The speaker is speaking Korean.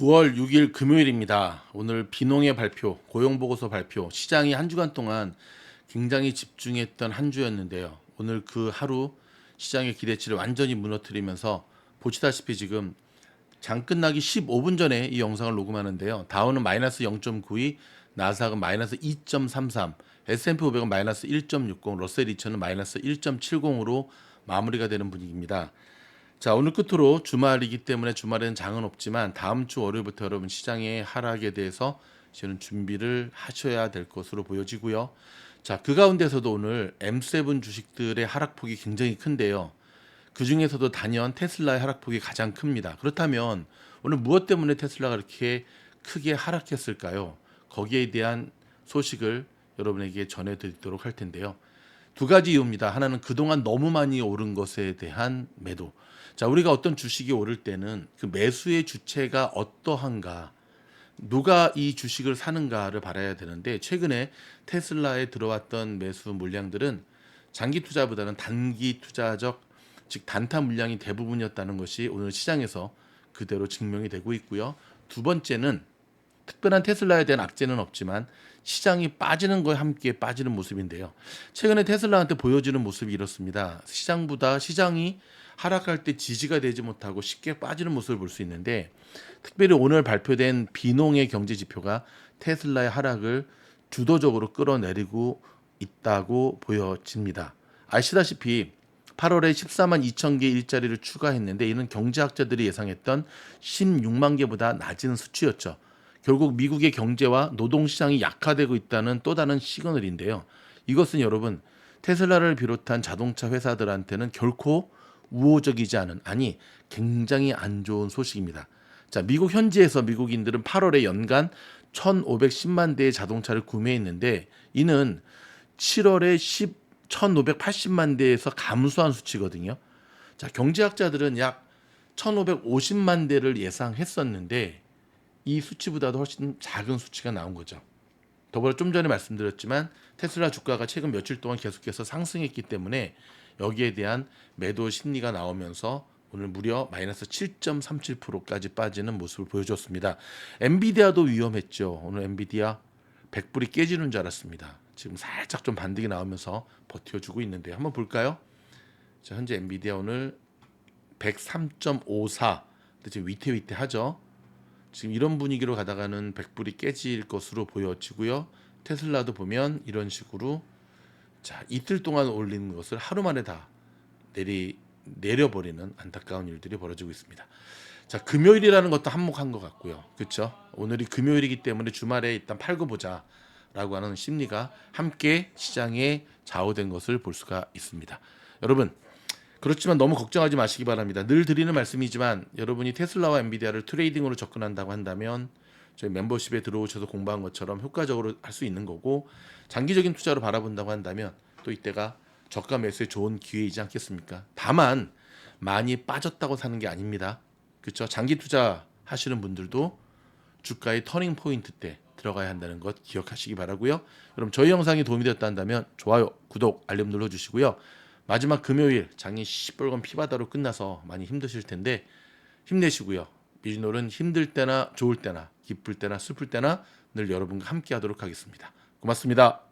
9월 6일 금요일입니다. 오늘 비농의 발표, 고용보고서 발표, 시장이 한 주간 동안 굉장히 집중했던 한 주였는데요. 오늘 그 하루 시장의 기대치를 완전히 무너뜨리면서 보시다시피 지금 장 끝나기 15분 전에 이 영상을 녹음하는데요. 다우는 마이너스 0.92, 나스닥은 마이너스 2.33, S&P 500은 마이너스 1.60, 러셀 2000은 마이너스 1.70으로 마무리가 되는 분위기입니다. 자 오늘 끝으로 주말이기 때문에 주말에는 장은 없지만 다음 주 월요일부터 여러분 시장의 하락에 대해서 저는 준비를 하셔야 될 것으로 보여지고요. 자 그 가운데서도 오늘 M7 주식들의 하락폭이 굉장히 큰데요. 그 중에서도 단연 테슬라의 하락폭이 가장 큽니다. 그렇다면 오늘 무엇 때문에 테슬라가 이렇게 크게 하락했을까요? 거기에 대한 소식을 여러분에게 전해드리도록 할 텐데요. 두 가지 이유입니다. 하나는 그동안 너무 많이 오른 것에 대한 매도. 자, 우리가 어떤 주식이 오를 때는 그 매수의 주체가 어떠한가, 누가 이 주식을 사는가를 봐야 되는데 최근에 테슬라에 들어왔던 매수 물량들은 장기 투자보다는 단기 투자적 즉 단타 물량이 대부분이었다는 것이 오늘 시장에서 그대로 증명이 되고 있고요. 두 번째는 특별한 테슬라에 대한 악재는 없지만 시장이 빠지는 거에 함께 빠지는 모습인데요. 최근에 테슬라한테 보여지는 모습이 이렇습니다. 시장보다 시장이 하락할 때 지지가 되지 못하고 쉽게 빠지는 모습을 볼 수 있는데 특별히 오늘 발표된 비농의 경제 지표가 테슬라의 하락을 주도적으로 끌어내리고 있다고 보여집니다. 아시다시피 8월에 14만 2천 개 일자리를 추가했는데 이는 경제학자들이 예상했던 16만 개보다 낮은 수치였죠. 결국 미국의 경제와 노동 시장이 약화되고 있다는 또 다른 시그널인데요. 이것은 여러분 테슬라를 비롯한 자동차 회사들한테는 결코 우호적이지 않은 아니 굉장히 안 좋은 소식입니다. 자, 미국 현지에서 미국인들은 8월에 연간 1,510만 대의 자동차를 구매했는데 이는 7월에 10 1,580만 대에서 감소한 수치거든요. 자, 경제학자들은 약 1,550만 대를 예상했었는데 이 수치보다도 훨씬 작은 수치가 나온 거죠. 더불어 좀 전에 말씀드렸지만 테슬라 주가가 최근 며칠 동안 계속해서 상승했기 때문에 여기에 대한 매도 심리가 나오면서 오늘 무려 마이너스 7.37%까지 빠지는 모습을 보여줬습니다. 엔비디아도 위험했죠. 오늘 엔비디아 100불이 깨지는 줄 알았습니다. 지금 살짝 좀 반등이 나오면서 버텨주고 있는데 한번 볼까요? 자, 현재 엔비디아 오늘 103.54 지금 위태위태하죠. 지금 이런 분위기로 가다가는 100불이 깨질 것으로 보여지고요. 테슬라도 보면 이런 식으로 자 이틀 동안 올리는 것을 하루 만에 다 내리 내려버리는 안타까운 일들이 벌어지고 있습니다. 자 금요일이라는 것도 한몫한 것 같고요. 그렇죠? 오늘이 금요일이기 때문에 주말에 일단 팔고 보자라고 하는 심리가 함께 시장에 좌우된 것을 볼 수가 있습니다. 여러분 그렇지만 너무 걱정하지 마시기 바랍니다. 늘 드리는 말씀이지만 여러분이 테슬라와 엔비디아를 트레이딩으로 접근한다고 한다면 저희 멤버십에 들어오셔서 공부한 것처럼 효과적으로 할 수 있는 거고 장기적인 투자로 바라본다고 한다면 또 이때가 저가 매수에 좋은 기회이지 않겠습니까? 다만 많이 빠졌다고 사는 게 아닙니다. 그렇죠? 장기 투자 하시는 분들도 주가의 터닝 포인트 때 들어가야 한다는 것 기억하시기 바라고요. 여러분 저희 영상이 도움이 되었다 한다면 좋아요, 구독, 알림 눌러 주시고요. 마지막 금요일 장이 시뻘건 피바다로 끝나서 많이 힘드실 텐데 힘내시고요. 미즈놀은 힘들 때나 좋을 때나 기쁠 때나 슬플 때나 늘 여러분과 함께 하도록 하겠습니다. 고맙습니다.